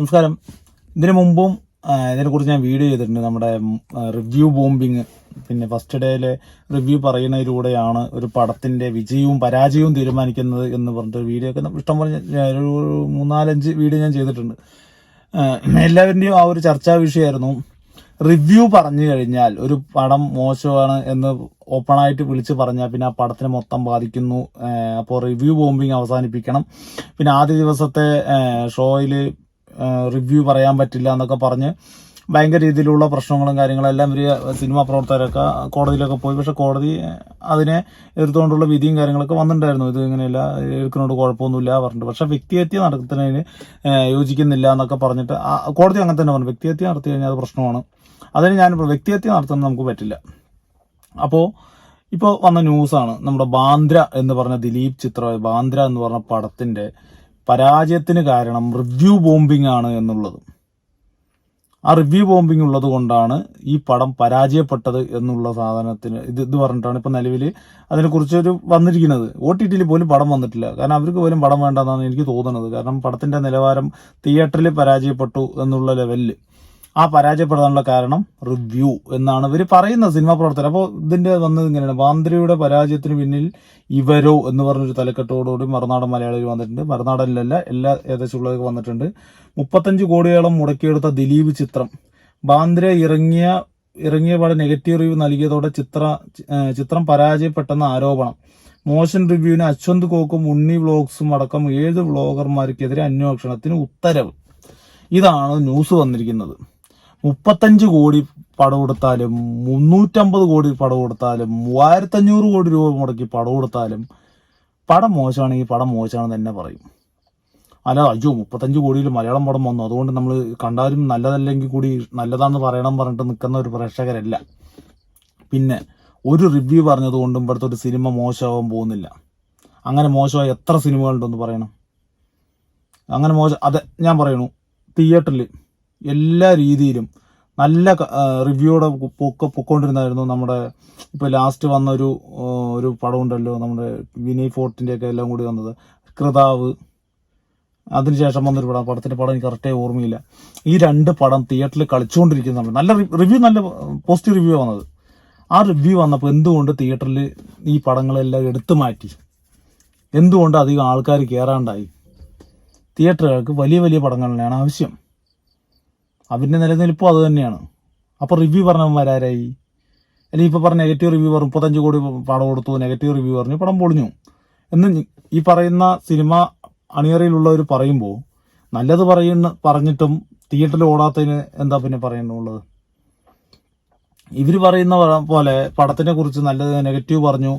നമസ്കാരം. ഇതിനു മുമ്പും ഇതിനെക്കുറിച്ച് ഞാൻ വീഡിയോ ചെയ്തിട്ടുണ്ട്. നമ്മുടെ റിവ്യൂ ബോംബിങ്. പിന്നെ ഫസ്റ്റ് ഡേയിലെ റിവ്യൂ പറയുന്നതിലൂടെയാണ് ഒരു പടത്തിന്റെ വിജയവും പരാജയവും തീരുമാനിക്കുന്നത് എന്ന് പറഞ്ഞിട്ട് വീഡിയോ ഒക്കെ ഇഷ്ടംപോലെ ഒരു മൂന്നാലഞ്ച് വീഡിയോ ഞാൻ ചെയ്തിട്ടുണ്ട്. എല്ലാവരുടെയും ആ ഒരു ചർച്ചാ വിഷയമായിരുന്നു. റിവ്യൂ പറഞ്ഞു കഴിഞ്ഞാൽ ഒരു പടം മോശമാണ് എന്ന് ഓപ്പണായിട്ട് വിളിച്ച് പറഞ്ഞാൽ പിന്നെ ആ പടത്തിനെ മൊത്തം ബാധിക്കുന്നു. അപ്പോൾ റിവ്യൂ ബോംബിങ് അവസാനിപ്പിക്കണം. പിന്നെ ആദ്യ ദിവസത്തെ ഷോയിൽ റിവ്യൂ പറയാൻ പറ്റില്ല എന്നൊക്കെ പറഞ്ഞ് ഭയങ്കര രീതിയിലുള്ള പ്രശ്നങ്ങളും കാര്യങ്ങളും എല്ലാം ഇവർ സിനിമാ പ്രവർത്തകരൊക്കെ കോടതിയിലൊക്കെ പോയി. പക്ഷെ കോടതി അതിനെ എതിർത്തുകൊണ്ടുള്ള വിധിയും കാര്യങ്ങളൊക്കെ വന്നിട്ടുണ്ടായിരുന്നു. ഇത് ഇങ്ങനെയല്ല എടുക്കുന്നതുകൊണ്ട് കുഴപ്പമൊന്നുമില്ല പറഞ്ഞിട്ട്. പക്ഷെ വ്യക്തിഹത്യ നടത്തുന്നതിന് യോജിക്കുന്നില്ല എന്നൊക്കെ പറഞ്ഞിട്ട് കോടതി അങ്ങനെ തന്നെ പറഞ്ഞു. വ്യക്തിഹത്യ നടത്തി കഴിഞ്ഞാൽ അത് പ്രശ്നമാണ്. അതിന് ഞാൻ വ്യക്തിഹത്യ നടത്തുന്നത് നമുക്ക് പറ്റില്ല. അപ്പോൾ ഇപ്പോൾ വന്ന ന്യൂസാണ് നമ്മുടെ ബാന്ദ്ര എന്ന് പറഞ്ഞ ദിലീപ് ചിത്ര ബാന്ദ്ര എന്ന് പറഞ്ഞ പടത്തിന്റെ പരാജയത്തിന് കാരണം റിവ്യൂ ബോംബിംഗ് ആണ് എന്നുള്ളത്. ആ റിവ്യൂ ബോംബിംഗ് ഉള്ളത് കൊണ്ടാണ് ഈ പടം പരാജയപ്പെട്ടത് എന്നുള്ള സാധനത്തിന് ഇത് ഇത് പറഞ്ഞിട്ടാണ് ഇപ്പം നിലവിൽ അതിനെക്കുറിച്ച് ഒരു വന്നിരിക്കുന്നത്. ഒ ടി ടിയിൽ പോലും പടം വന്നിട്ടില്ല. കാരണം അവർക്ക് പോലും പടം വേണ്ടെന്നാണ് എനിക്ക് തോന്നുന്നത്. കാരണം പടത്തിന്റെ നിലവാരം തിയേറ്ററിൽ പരാജയപ്പെട്ടു എന്നുള്ള ലെവലിൽ ആ പരാജയപ്പെടാനുള്ള കാരണം റിവ്യൂ എന്നാണ് ഇവർ പറയുന്നത് സിനിമാ പ്രവർത്തകർ. അപ്പോൾ ഇതിന്റെ വന്നത് ഇങ്ങനെയാണ്. ബാന്ദ്രയുടെ പരാജയത്തിന് പിന്നിൽ ഇവരോ എന്ന് പറഞ്ഞൊരു തലക്കെട്ടോടുകൂടി മറുനാടൻ മലയാളികൾ വന്നിട്ടുണ്ട്. മറുനാടനിലല്ല എല്ലാ ഏകദേശം ഉള്ളതൊക്കെ വന്നിട്ടുണ്ട്. മുപ്പത്തഞ്ച് കോടിയോളം മുടക്കിയെടുത്ത ദിലീപ് ചിത്രം. ബാന്ദ്ര ഇറങ്ങിയ ഇറങ്ങിയ പാടെ നെഗറ്റീവ് റിവ്യൂ നൽകിയതോടെ ചിത്ര ചിത്രം പരാജയപ്പെട്ടെന്ന ആരോപണം. മോഷൻ റിവ്യൂവിന് അശ്വന്ത് കോക്കും ഉണ്ണി വ്ളോഗ്സും അടക്കം ഏഴ് വ്ളോഗർമാർക്കെതിരെ അന്വേഷണത്തിന് ഉത്തരവ്. ഇതാണ് ന്യൂസ് വന്നിരിക്കുന്നത്. മുപ്പത്തഞ്ച് കോടി പടം കൊടുത്താലും മുന്നൂറ്റമ്പത് കോടി പടം കൊടുത്താലും മൂവായിരത്തഞ്ഞൂറ് കോടി രൂപ മുടക്കി പടം കൊടുത്താലും പടം മോശമാണെങ്കിൽ പടം മോശമാണെന്ന് തന്നെ പറയും. അല്ല അയ്യോ മുപ്പത്തഞ്ച് കോടിയിൽ മലയാളം പടം വന്നു. അതുകൊണ്ട് നമ്മൾ കണ്ടാലും നല്ലതല്ലെങ്കിൽ കൂടി നല്ലതാണെന്ന് പറയണം പറഞ്ഞിട്ട് നിൽക്കുന്ന ഒരു പ്രേക്ഷകരല്ല. പിന്നെ ഒരു റിവ്യൂ പറഞ്ഞതുകൊണ്ടും ഇവിടുത്തെ ഒരു സിനിമ മോശമാവാൻ പോകുന്നില്ല. അങ്ങനെ മോശമായ എത്ര സിനിമകളുണ്ടെന്ന് പറയണം. അങ്ങനെ മോശം അതെ ഞാൻ പറയണു. തിയേറ്ററിൽ എല്ലാ രീതിയിലും നല്ല റിവ്യൂടെ പൊക്ക പൊക്കോണ്ടിരുന്നായിരുന്നു നമ്മുടെ ഇപ്പൊ ലാസ്റ്റ് വന്ന ഒരു ഒരു പടം ഉണ്ടല്ലോ നമ്മുടെ വിനയ് ഫോർട്ടിന്റെ ഒക്കെ എല്ലാം കൂടി വന്നത്. കൃതാവ്. അതിനുശേഷം വന്നൊരു പടം പടത്തിന്റെ പടം എനിക്ക് കറക്റ്റായി ഓർമ്മയില്ല. ഈ രണ്ട് പടം തിയേറ്ററിൽ കളിച്ചുകൊണ്ടിരിക്കുന്ന സമയത്ത് നല്ല റിവ്യൂ നല്ല പോസിറ്റീവ് റിവ്യൂ വന്നത് ആ റിവ്യൂ വന്നപ്പോൾ എന്തുകൊണ്ട് തിയേറ്ററിൽ ഈ പടങ്ങളെല്ലാം എടുത്തു മാറ്റി? എന്തുകൊണ്ട് അധികം ആൾക്കാർ കയറാണ്ടായി തിയേറ്ററുകൾക്ക് വലിയ വലിയ പടങ്ങളിലാണ് ആവശ്യം. അതിന്റെ നിലനിൽപ്പും അത് തന്നെയാണ്. അപ്പോൾ റിവ്യൂ പറഞ്ഞവന്മാരാരായി? അല്ലെങ്കിൽ ഇപ്പോൾ പറഞ്ഞ നെഗറ്റീവ് റിവ്യൂ പറഞ്ഞു മുപ്പത്തഞ്ച് കോടി പടം കൊടുത്തു നെഗറ്റീവ് റിവ്യൂ പറഞ്ഞു പടം പൊളിഞ്ഞു. എന്ന് ഈ പറയുന്ന സിനിമ അണിയറയിലുള്ളവർ പറയുമ്പോൾ നല്ലത് പറയുന്ന പറഞ്ഞിട്ടും തിയേറ്ററിൽ ഓടാത്തതിന് എന്താ പിന്നെ പറയുന്നുള്ളത് ഇവർ പറയുന്ന പോലെ പടത്തിനെ കുറിച്ച് നല്ലത് നെഗറ്റീവ് പറഞ്ഞു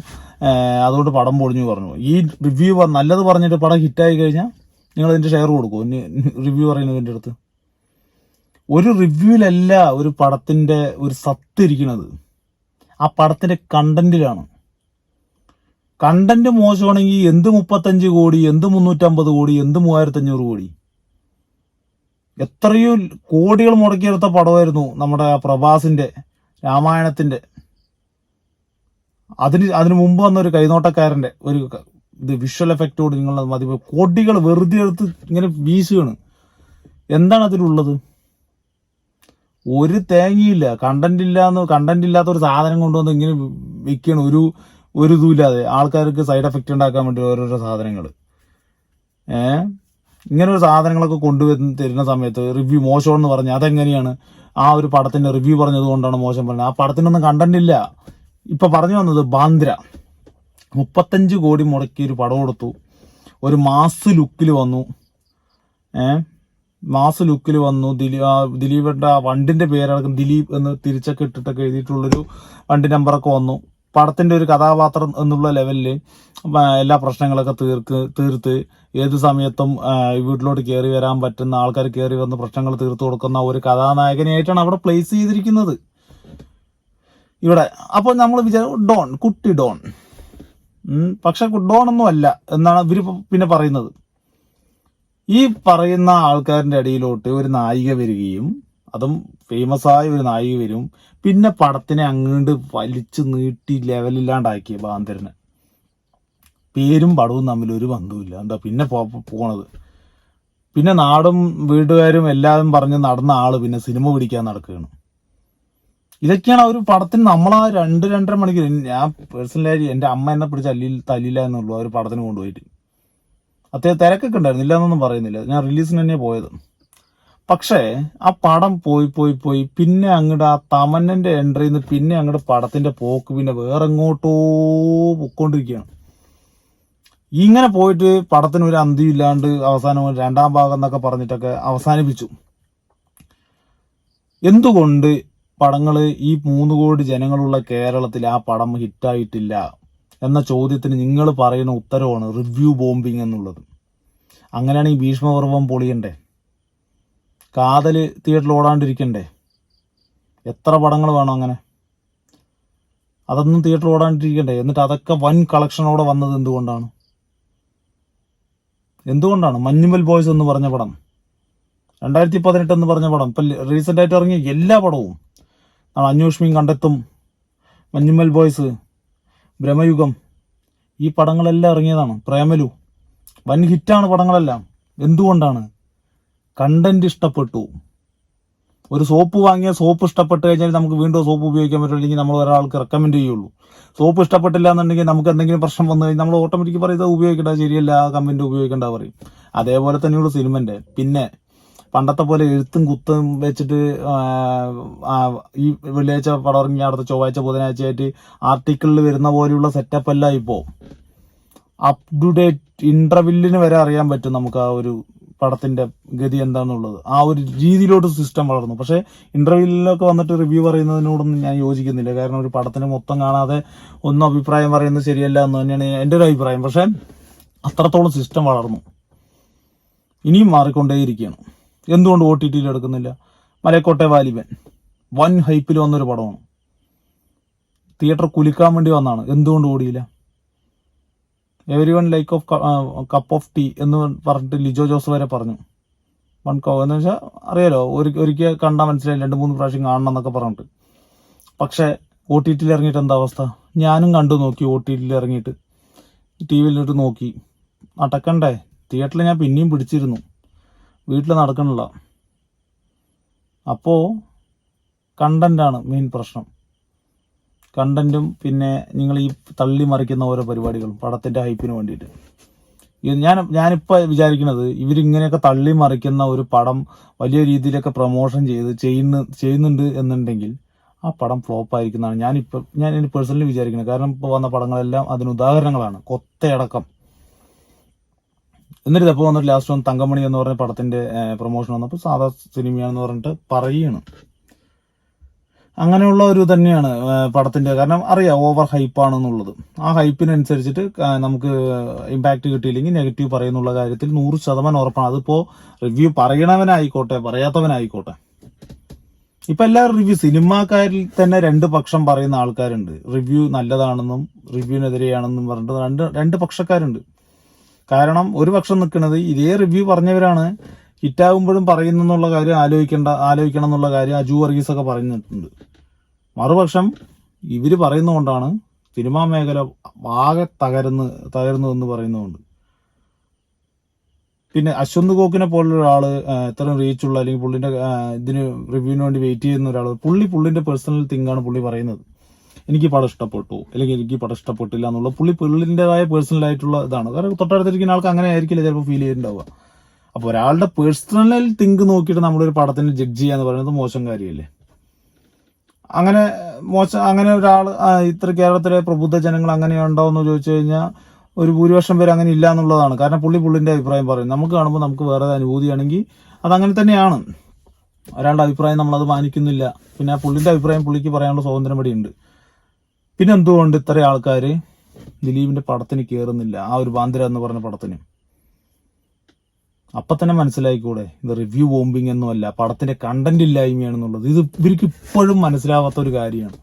അതുകൊണ്ട് പടം പൊളിഞ്ഞു പറഞ്ഞു. ഈ റിവ്യൂ നല്ലത് പറഞ്ഞിട്ട് പടം ഹിറ്റായി കഴിഞ്ഞാൽ നിങ്ങൾ അതിന്റെ ഷെയർ കൊടുക്കും റിവ്യൂ പറയുന്നതിന്റെ അടുത്ത് ഒരു റിവ്യൂലല്ല ഒരു പടത്തിന്റെ ഒരു സത്ത് ഇരിക്കുന്നത് ആ പടത്തിന്റെ കണ്ടന്റിലാണ്. കണ്ടന്റ് മോശമാണെങ്കിൽ എന്ത് മുപ്പത്തഞ്ച് കോടി എന്ത് മുന്നൂറ്റമ്പത് കോടി എന്ത് മൂവായിരത്തഞ്ഞൂറ് കോടി? എത്രയോ കോടികൾ മുടക്കിയെടുത്ത പടമായിരുന്നു നമ്മുടെ പ്രഭാസിന്റെ രാമായണത്തിന്റെ. അതിന് അതിനു മുമ്പ് വന്ന ഒരു കൈനോട്ടക്കാരന്റെ ഒരു ഇത് വിഷ്വൽ എഫക്റ്റോട് നിങ്ങൾ മതി. കോടികൾ വെറുതെ എടുത്ത് ഇങ്ങനെ വീശുകയാണ്. എന്താണ് അതിലുള്ളത്? ഒരു തേങ്ങയില്ല. കണ്ടന്റ് ഇല്ലാന്ന് കണ്ടന്റ് ഇല്ലാത്ത ഒരു സാധനം കൊണ്ടുവന്ന് ഇങ്ങനെ വിൽക്കണം ഒരു ഒരു ഇതുമില്ലാതെ ആൾക്കാർക്ക് സൈഡ് എഫക്റ്റ് ഉണ്ടാക്കാൻ വേണ്ടി ഓരോരോ സാധനങ്ങൾ ഏ? ഇങ്ങനെ ഒരു സാധനങ്ങളൊക്കെ കൊണ്ടുവന്ന് തരുന്ന സമയത്ത് റിവ്യൂ മോശം എന്ന് പറഞ്ഞ് അതെങ്ങനെയാണ്? ആ ഒരു പടത്തിന്റെ റിവ്യൂ പറഞ്ഞത് കൊണ്ടാണ് മോശം പറഞ്ഞത്. ആ പടത്തിനൊന്നും കണ്ടന്റ് ഇല്ല ഇപ്പൊ പറഞ്ഞു വന്നത് ബാന്ദ്ര. മുപ്പത്തഞ്ച് കോടി മുടക്കി ഒരു പടം കൊടുത്തു. ഒരു മാസ് ലുക്കിൽ വന്നു. ഏ? മാസ് ലുക്കിൽ വന്നു. ദിലീപ് ദിലീപിന്റെ ആ വണ്ടിന്റെ പേരടക്കം ദിലീപ് എന്ന് തിരിച്ചൊക്കെ ഇട്ടിട്ടൊക്കെ എഴുതിയിട്ടുള്ളൊരു വണ്ടി നമ്പറൊക്കെ വന്നു. പടത്തിന്റെ ഒരു കഥാപാത്രം എന്നുള്ള ലെവലിൽ എല്ലാ പ്രശ്നങ്ങളൊക്കെ തീർക്ക് തീർത്ത് ഏത് സമയത്തും വീട്ടിലോട്ട് കയറി വരാൻ പറ്റുന്ന ആൾക്കാർ കയറി വന്ന് പ്രശ്നങ്ങൾ തീർത്തു കൊടുക്കുന്ന ഒരു കഥാനായകനായിട്ടാണ് അവിടെ പ്ലേസ് ചെയ്തിരിക്കുന്നത്. ഇവിടെ അപ്പോൾ നമ്മൾ വിചാരിച്ചു ഡോൺ കുട്ടി ഡോൺ. പക്ഷെ ഡോൺ ഒന്നും അല്ല എന്നാണ് ഇവർ പിന്നെ പറയുന്നത്. ഈ പറയുന്ന ആൾക്കാരുടെ ഇടയിലോട്ട് ഒരു നായിക വരികയും അതും ഫേമസ് ആയ ഒരു നായിക വരും. പിന്നെ പടത്തിനെ അങ്ങോട്ട് വലിച്ചു നീട്ടി ലെവലില്ലാണ്ടാക്കി ബാന്തരന്. പേരും പടവും തമ്മിൽ ഒരു ബന്ധവുമില്ല. എന്താ പിന്നെ പോണത്? പിന്നെ നാടും വീട്ടുകാരും എല്ലാവരും പറഞ്ഞ് നടന്ന ആൾ പിന്നെ സിനിമ പിടിക്കാൻ നടക്കുകയാണ്. ഇതൊക്കെയാണ് ഒരു പടത്തിന് നമ്മൾ ആ രണ്ട് രണ്ടര മണിക്കൂർ. ഞാൻ പേഴ്സണലായി എന്റെ അമ്മ എന്നെ പിടിച്ച് അല്ലിൽ തല്ലില്ല എന്നുള്ളൂ ആ ഒരു പടത്തിന് കൊണ്ടുപോയിട്ട്. അത്യാവശ്യം തിരക്കൊക്കെ ഉണ്ടായിരുന്നു. ഇല്ല എന്നൊന്നും പറയുന്നില്ല. ഞാൻ റിലീസിന് തന്നെ പോയത്. പക്ഷേ ആ പടം പോയി പോയി പോയി. പിന്നെ അങ്ങോട്ട് ആ തമന്നന്റെ എൻട്രിയിൽ നിന്ന് പിന്നെ അങ്ങോട്ട് പടത്തിന്റെ പോക്ക് പിന്നെ വേറെ എങ്ങോട്ടോ പൊക്കോണ്ടിരിക്കുകയാണ്. ഇങ്ങനെ പോയിട്ട് പടത്തിന് ഒരു അന്തി ഇല്ലാണ്ട് അവസാനം രണ്ടാം ഭാഗം എന്നൊക്കെ പറഞ്ഞിട്ടൊക്കെ അവസാനിപ്പിച്ചു. എന്തുകൊണ്ട് പടങ്ങൾ ഈ മൂന്ന് കോടി ജനങ്ങളുള്ള കേരളത്തിൽ ആ പടം ഹിറ്റായിട്ടില്ല? എന്ന ചോദ്യത്തിന് നിങ്ങൾ പറയുന്ന ഉത്തരവാണ് റിവ്യൂ ബോംബിംഗ് എന്നുള്ളത്. അങ്ങനെയാണ് ഈ ഭീഷ്മപർവം പൊളിയണ്ടേ? കാതൽ തിയേറ്ററിൽ ഓടാണ്ടിരിക്കണ്ടേ? എത്ര പടങ്ങൾ വേണം അങ്ങനെ? അതൊന്നും തിയേറ്ററിൽ ഓടാണ്ടിരിക്കണ്ടേ? എന്നിട്ട് അതൊക്കെ വൻ കളക്ഷനോടെ വന്നത് എന്തുകൊണ്ടാണ്? എന്തുകൊണ്ടാണ്? മഞ്ഞുമൽ ബോയ്സ് എന്ന് പറഞ്ഞ പടം. രണ്ടായിരത്തി പതിനെട്ട് എന്ന് പറഞ്ഞ പടം. ഇപ്പം റീസെന്റായിട്ട് ഇറങ്ങിയ എല്ലാ പടവും. അന്വേഷണം കണ്ടെത്തും. മഞ്ഞുമൽ ബോയ്സ്. ബ്രഹ്മയുഗം. ഈ പടങ്ങളെല്ലാം ഇറങ്ങിയതാണ്. പ്രേമലു. വൻ ഹിറ്റാണ് പടങ്ങളെല്ലാം. എന്തുകൊണ്ടാണ്? കണ്ടന്റ് ഇഷ്ടപ്പെട്ടു. ഒരു സോപ്പ് വാങ്ങിയ സോപ്പ് ഇഷ്ടപ്പെട്ട് കഴിഞ്ഞാൽ നമുക്ക് വീണ്ടും സോപ്പ് ഉപയോഗിക്കാൻ പറ്റില്ലെങ്കിൽ നമ്മൾ ഒരാൾക്ക് റെക്കമെൻഡ് ചെയ്യുള്ളൂ. സോപ്പ് ഇഷ്ടപ്പെട്ടില്ല എന്നുണ്ടെങ്കിൽ നമുക്ക് എന്തെങ്കിലും പ്രശ്നം വന്നു കഴിഞ്ഞാൽ നമ്മൾ ഓട്ടോമാറ്റിക് പറയും ഇത് ഉപയോഗിക്കേണ്ട ശരിയല്ല ആ കമ്പനി ഉപയോഗിക്കേണ്ട പറയും. അതേപോലെ തന്നെയുള്ള സിനിമന്റെ പിന്നെ പണ്ടത്തെ പോലെ എഴുത്തും കുത്തും വെച്ചിട്ട് ഈ വെള്ളിയാഴ്ച പടം ഇറങ്ങി അടുത്ത ചൊവ്വാഴ്ച ബുധനാഴ്ച ആയിട്ട് ആർട്ടിക്കിളിൽ വരുന്ന പോലെയുള്ള സെറ്റപ്പ് അല്ല ഇപ്പോ. അപ് ടു ഡേറ്റ് ഇന്റർവെല്ലിന് വരെ അറിയാൻ പറ്റും നമുക്ക് ആ ഒരു പടത്തിന്റെ ഗതി എന്താണെന്നുള്ളത് ആ ഒരു രീതിയിലോട്ട് സിസ്റ്റം വളർന്നു. പക്ഷെ ഇന്റർവ്യൂവിലൊക്കെ വന്നിട്ട് റിവ്യൂ പറയുന്നതിനോടൊന്നും ഞാൻ യോജിക്കുന്നില്ല. കാരണം ഒരു പടത്തിന് മൊത്തം കാണാതെ ഒന്നും അഭിപ്രായം പറയുന്നത് ശരിയല്ല എന്ന് തന്നെയാണ് എന്റെ ഒരു അഭിപ്രായം. പക്ഷെ അത്രത്തോളം സിസ്റ്റം വളർന്നു. ഇനിയും മാറിക്കൊണ്ടേയിരിക്കുകയാണ്. എന്തുകൊണ്ട് ഒ ടി ടിയിൽ എടുക്കുന്നില്ല? മലക്കോട്ടെ വാലിബൻ. വൻ ഹൈപ്പിൽ വന്നൊരു പടമാണ്. തിയേറ്റർ കുലിക്കാൻ വേണ്ടി വന്നാണ്. എന്തുകൊണ്ട് ഓടിയില്ല? Everyone like of cup of tea എന്ന് പറഞ്ഞിട്ട് ലിജോ ജോസ് വരെ പറഞ്ഞു. വൺ കോ എന്ന് വെച്ചാൽ അറിയാലോ ഒരു ഒരിക്കൽ കണ്ടാൽ മനസ്സിലായി രണ്ട് മൂന്ന് പ്രാവശ്യം കാണണം എന്നൊക്കെ പറഞ്ഞിട്ട്. പക്ഷെ ഒ ടി ടിയിൽ ഇറങ്ങിയിട്ട് എന്താ അവസ്ഥ? ഞാനും കണ്ടു നോക്കി ഒ ടി ടിയിൽ ഇറങ്ങിയിട്ട്. ടി വിയിലിട്ട് നോക്കി. അടക്കണ്ടേ തിയേറ്ററിൽ ഞാൻ പിന്നെയും പിടിച്ചിരുന്നു. വീട്ടിൽ നടക്കണില്ല. അപ്പോൾ കണ്ടന്റാണ് മെയിൻ പ്രശ്നം. കണ്ടന്റും പിന്നെ നിങ്ങൾ ഈ തള്ളി മറിക്കുന്ന ഓരോ പരിപാടികളും പടത്തിന്റെ ഹൈപ്പിന് വേണ്ടിയിട്ട്. ഞാൻ ഞാനിപ്പോൾ വിചാരിക്കുന്നത് ഇവരിങ്ങനെയൊക്കെ തള്ളി മറിക്കുന്ന ഒരു പടം വലിയ രീതിയിലൊക്കെ പ്രൊമോഷൻ ചെയ്ത് ചെയ്യുന്ന ചെയ്യുന്നുണ്ട് എന്നുണ്ടെങ്കിൽ ആ പടം ഫ്ലോപ്പ് ആയിരിക്കുന്നതാണ് ഞാനിപ്പോൾ ഞാൻ പേഴ്സണലി വിചാരിക്കുന്നത്. കാരണം ഇപ്പോൾ വന്ന പടങ്ങളെല്ലാം അതിന് ഉദാഹരണങ്ങളാണ്. കൊത്തയടക്കം. എന്നിട്ട് ഇതപ്പോൾ വന്നിട്ട് ലാസ്റ്റ് വന്ന് തങ്കമണി എന്ന് പറഞ്ഞ പടത്തിന്റെ പ്രൊമോഷൻ വന്നപ്പോൾ സാധാ സിനിമയാണെന്ന് പറഞ്ഞിട്ട് പറയുകയാണ് അങ്ങനെയുള്ള ഒരു തന്നെയാണ് പടത്തിന്റെ. കാരണം അറിയാം ഓവർ ഹൈപ്പാണെന്നുള്ളത് ആ ഹൈപ്പിനനുസരിച്ചിട്ട് നമുക്ക് ഇമ്പാക്ട് കിട്ടിയില്ലെങ്കിൽ നെഗറ്റീവ് പറയുന്നുള്ള കാര്യത്തിൽ നൂറ് ശതമാനം ഉറപ്പാണ്. അതിപ്പോ റിവ്യൂ പറയണവനായിക്കോട്ടെ പറയാത്തവനായിക്കോട്ടെ. ഇപ്പൊ എല്ലാ റിവ്യൂ സിനിമാക്കാരിൽ തന്നെ രണ്ട് പക്ഷം പറയുന്ന ആൾക്കാരുണ്ട്. റിവ്യൂ നല്ലതാണെന്നും റിവ്യൂവിനെതിരെയാണെന്നും പറഞ്ഞിട്ട് രണ്ട് രണ്ട് പക്ഷക്കാരുണ്ട്. കാരണം ഒരു പക്ഷം നിൽക്കുന്നത് ഇതേ റിവ്യൂ പറഞ്ഞവരാണ് ഹിറ്റാകുമ്പോഴും പറയുന്ന കാര്യം ആലോചിക്കേണ്ട ആലോചിക്കണം എന്നുള്ള കാര്യം അജു വർഗീസ് ഒക്കെ പറഞ്ഞിട്ടുണ്ട് മറുപക്ഷം ഇവർ പറയുന്നതുകൊണ്ടാണ് സിനിമാ മേഖല ആകെ തകർന്ന് തകർന്നു എന്ന് പറയുന്നതുകൊണ്ട്. പിന്നെ അശ്വന്ത് കോക്കിനെ പോലുള്ള ഒരാൾ ഇത്രയും റീച്ച് ഉള്ള അല്ലെങ്കിൽ പുള്ളിന്റെ ഇതിന് റിവ്യൂവിന് വേണ്ടി വെയിറ്റ് ചെയ്യുന്ന ഒരാൾ പുള്ളി പുള്ളിന്റെ പേഴ്സണൽ തിങ്കാണ് പുള്ളി പറയുന്നത്. എനിക്ക് പടം ഇഷ്ടപ്പെട്ടു അല്ലെങ്കിൽ എനിക്ക് പടം ഇഷ്ടപ്പെട്ടില്ല എന്നുള്ള പുള്ളി പുള്ളിന്റെതായ പേഴ്സണൽ ആയിട്ടുള്ള ഇതാണ്. കാരണം തൊട്ടടുത്തിരിക്കുന്ന ആൾക്ക് അങ്ങനെ ആയിരിക്കില്ല ചിലപ്പോൾ ഫീൽ ചെയ്യുന്നുണ്ടാവുക അപ്പോൾ ഒരാളുടെ പേഴ്സണൽ തിങ്ക് നോക്കിയിട്ട് നമ്മളൊരു പടത്തിന് ജഡ്ജ് ചെയ്യുക ചെയ്യാന്ന് പറയുന്നത് മോശം കാര്യമല്ലേ? അങ്ങനെ മോശം അങ്ങനെ ഒരാൾ ഇത്ര കേരളത്തിലെ പ്രബുദ്ധ ജനങ്ങൾ അങ്ങനെ ഉണ്ടോ എന്ന് ചോദിച്ചു കഴിഞ്ഞാൽ ഒരു ഭൂരിപക്ഷം പേര് അങ്ങനെ ഇല്ല എന്നുള്ളതാണ്. കാരണം പുള്ളി പുള്ളിന്റെ അഭിപ്രായം പറയും. നമുക്ക് കാണുമ്പോൾ നമുക്ക് വേറെ അനുഭൂതിയാണെങ്കിൽ അത് അങ്ങനെ തന്നെയാണ്. ഒരാളുടെ അഭിപ്രായം നമ്മളത് മാനിക്കുന്നില്ല. പിന്നെ പുള്ളിന്റെ അഭിപ്രായം പുള്ളിക്ക് പറയാനുള്ള സ്വാതന്ത്ര്യം ഇവിടെ ഉണ്ട് പിന്നെ എന്തുകൊണ്ട് ഇത്ര ആൾക്കാർ ദിലീപിന്റെ പടത്തിന് കയറുന്നില്ല ആ ഒരു ബാന്തിര എന്ന് പറഞ്ഞ പടത്തിന്. അപ്പൊ തന്നെ മനസ്സിലായിക്കൂടെ? ഇത് റിവ്യൂ ബോംബിംഗ് ഒന്നുമല്ല പടത്തിന്റെ കണ്ടന്റ് ഇല്ലായ്മയാണെന്നുള്ളത്. ഇത് ഇവർക്ക് ഇപ്പോഴും മനസ്സിലാവാത്ത ഒരു കാര്യമാണ്.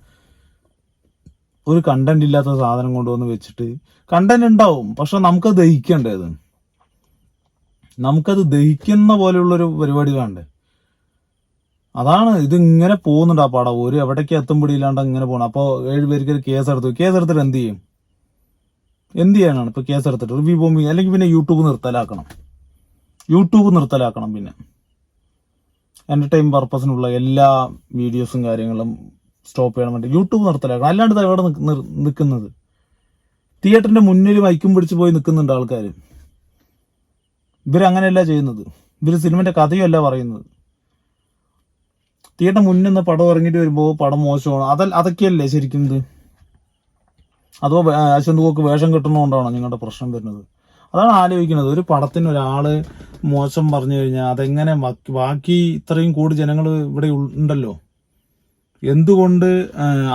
ഒരു കണ്ടന്റ് ഇല്ലാത്ത സാധനം കൊണ്ടുവന്ന് വെച്ചിട്ട് കണ്ടന്റ് ഉണ്ടാവും പക്ഷെ നമുക്കത് ദഹിക്കണ്ടേ അത്? നമുക്കത് ദഹിക്കുന്ന പോലെയുള്ളൊരു പരിപാടി വേണ്ടേ? അതാണ് ഇതിങ്ങനെ പോകുന്നുണ്ട് ആ പടം. ഒരു എവിടേക്ക് എത്തുമ്പിടിയില്ലാണ്ട് ഇങ്ങനെ പോകണം അപ്പോൾ ഏഴുപേർക്ക് ഒരു കേസ് എടുത്തു. കേസ് എടുത്തിട്ട് എന്ത് ചെയ്യും? എന്ത് ചെയ്യാനാണ്? ഇപ്പോൾ കേസ് എടുത്തിട്ട് റിവ്യൂ ബോംബിങ് അല്ലെങ്കിൽ പിന്നെ യൂട്യൂബ് നിർത്തലാക്കണം. യൂട്യൂബ് നിർത്തലാക്കണം പിന്നെ. എന്റർടൈൻ പർപ്പസിനുള്ള എല്ലാ വീഡിയോസും കാര്യങ്ങളും സ്റ്റോപ്പ് ചെയ്യണം വേണ്ടി യൂട്യൂബ് നിർത്തലാക്കണം. അല്ലാണ്ട് ഇവിടെ നിൽക്കുന്നത് തിയേറ്ററിന്റെ മുന്നിൽ മൈക്കും പിടിച്ച് പോയി നിൽക്കുന്നുണ്ട് ആൾക്കാർ ഇവരങ്ങനെയല്ല ചെയ്യുന്നത്. ഇവർ സിനിമന്റെ അല്ല പറയുന്നത്. തിയേറ്റർ മുന്നിൽ നിന്ന് പടം ഇറങ്ങിയിട്ട് വരുമ്പോൾ പടം മോശമാണ്. അത അതൊക്കെയല്ലേ ശരിക്കും ഇത്? അതോ അശ്വന്ത് കോക്ക് വേഷം കിട്ടുന്നതുകൊണ്ടാണോ നിങ്ങളുടെ പ്രശ്നം വരുന്നത്? അതാണ് ആലോചിക്കുന്നത്. ഒരു പടത്തിന് ഒരാൾ മോശം പറഞ്ഞു കഴിഞ്ഞാൽ അതെങ്ങനെ ബാക്കി ഇത്രയും കൂടി ജനങ്ങൾ ഇവിടെ ഉണ്ടല്ലോ? എന്തുകൊണ്ട്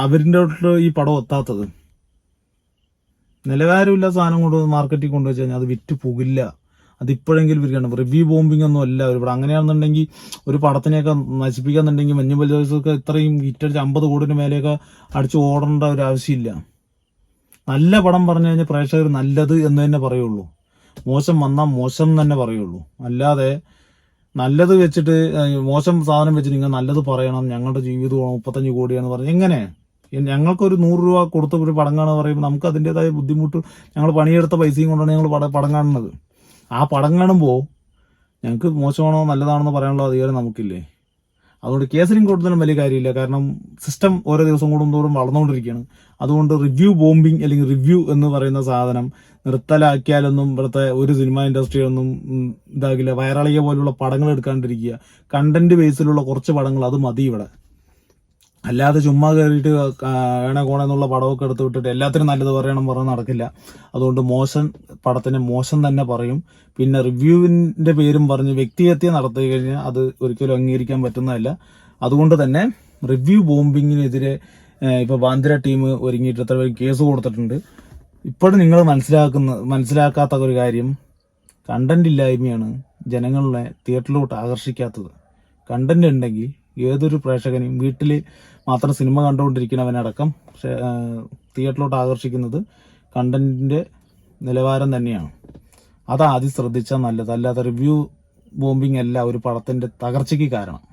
അവരിന്റെ ഈ പടം എത്താത്തത് നിലവാരമില്ല സാധനം കൊണ്ട് മാർക്കറ്റിൽ കൊണ്ടുവച്ച് കഴിഞ്ഞാൽ അത് വിറ്റ് പോകില്ല. അത് ഇപ്പോഴെങ്കിലും ഇരിക്കണം റിവ്യൂ ബോംബിംഗ് ഒന്നും അല്ല. ഇവിടെ അങ്ങനെയാണെന്നുണ്ടെങ്കിൽ ഒരു പടത്തിനെയൊക്കെ നശിപ്പിക്കാന്നുണ്ടെങ്കിൽ മഞ്ഞു ജോയ്സൊക്കെ ഇത്രയും ഹിറ്റടിച്ച് അമ്പത് കോടിന് മേലെയൊക്കെ അടിച്ച് ഓടേണ്ട ഒരു ആവശ്യമില്ല. നല്ല പടം പറഞ്ഞു കഴിഞ്ഞാൽ പ്രേക്ഷകർ നല്ലത് എന്ന് തന്നെ പറയുള്ളൂ. മോശം വന്നാൽ മോശം തന്നെ പറയുള്ളൂ. അല്ലാതെ നല്ലത് വെച്ചിട്ട് മോശം സാധനം വെച്ചിട്ട് നിങ്ങൾ നല്ലത് പറയണം. ഞങ്ങളുടെ ജീവിതം മുപ്പത്തഞ്ച് കോടിയാന്ന് പറഞ്ഞ് എങ്ങനെ? ഞങ്ങൾക്കൊരു നൂറ് രൂപ കൊടുത്ത ഒരു പടം കാണുക പറയുമ്പോൾ നമുക്ക് അതിന്റെതായ ബുദ്ധിമുട്ട്. ഞങ്ങൾ പണിയെടുത്ത പൈസയും കൊണ്ടാണ് ഞങ്ങൾ പടം കാണുന്നത്. ആ പടം കാണുമ്പോൾ ഞങ്ങൾക്ക് മോശമാണോ നല്ലതാണോ എന്ന് പറയാനുള്ള അധികാരം നമുക്കില്ലേ? അതുകൊണ്ട് കേസരിങ് കൊടുത്തതിനും വലിയ കാര്യമില്ല. കാരണം സിസ്റ്റം ഓരോ ദിവസം കൂടുന്തോറും വളർന്നുകൊണ്ടിരിക്കുകയാണ്. അതുകൊണ്ട് റിവ്യൂ ബോംബിംഗ് അല്ലെങ്കിൽ റിവ്യൂ എന്ന് പറയുന്ന സാധനം നിർത്തലാക്കിയാലൊന്നും ഇവിടുത്തെ ഒരു സിനിമ ഇൻഡസ്ട്രിയൊന്നും ഇതാകില്ല. വയറാളിക പോലുള്ള പടങ്ങൾ എടുക്കാണ്ടിരിക്കുക. കണ്ടന്റ് ബേസിലുള്ള കുറച്ച് പടങ്ങൾ അത് മതി ഇവിടെ. അല്ലാതെ ചുമ്മാ കയറിയിട്ട് ഏണ കോണെന്നുള്ള പടമൊക്കെ എടുത്ത് വിട്ടിട്ട് എല്ലാത്തിനും നല്ലത് പറയണം പറഞ്ഞ് നടക്കില്ല. അതുകൊണ്ട് മോശം പടത്തിന് മോശം തന്നെ പറയും. പിന്നെ റിവ്യൂവിന്റെ പേരും പറഞ്ഞ് വ്യക്തിഹത്യ നടത്തി കഴിഞ്ഞാൽ അത് ഒരിക്കലും അംഗീകരിക്കാൻ പറ്റുന്നതല്ല. അതുകൊണ്ട് തന്നെ റിവ്യൂ ബോംബിങ്ങിനെതിരെ ഇപ്പോൾ ഇപ്പൊ ബാന്ദ്ര ടീം ഒരുങ്ങിയിട്ട് എത്ര പേര് കേസ് കൊടുത്തിട്ടുണ്ട്. ഇപ്പോഴും നിങ്ങൾ മനസ്സിലാക്കുന്ന മനസ്സിലാക്കാത്ത ഒരു കാര്യം. കണ്ടന്റ് ഇല്ലായ്മയാണ് ജനങ്ങളെ തിയേറ്ററിലോട്ട് ആകർഷിക്കാത്തത്. കണ്ടന്റ് ഉണ്ടെങ്കിൽ ഏതൊരു പ്രേക്ഷകനെയും വീട്ടിൽ മാത്രം സിനിമ കണ്ടുകൊണ്ടിരിക്കുന്നവനടക്കം തിയേറ്ററിലോട്ട് ആകർഷിക്കുന്നത് കണ്ടന്റിന്റെ നിലവാരം തന്നെയാണ്. അത് ആദ്യം ശ്രദ്ധിച്ചാൽ നല്ലത്. അല്ലാതെ റിവ്യൂ ബോംബിംഗ് അല്ല ഒരു പടത്തിന്റെ തകർച്ചയ്ക്ക് കാരണം.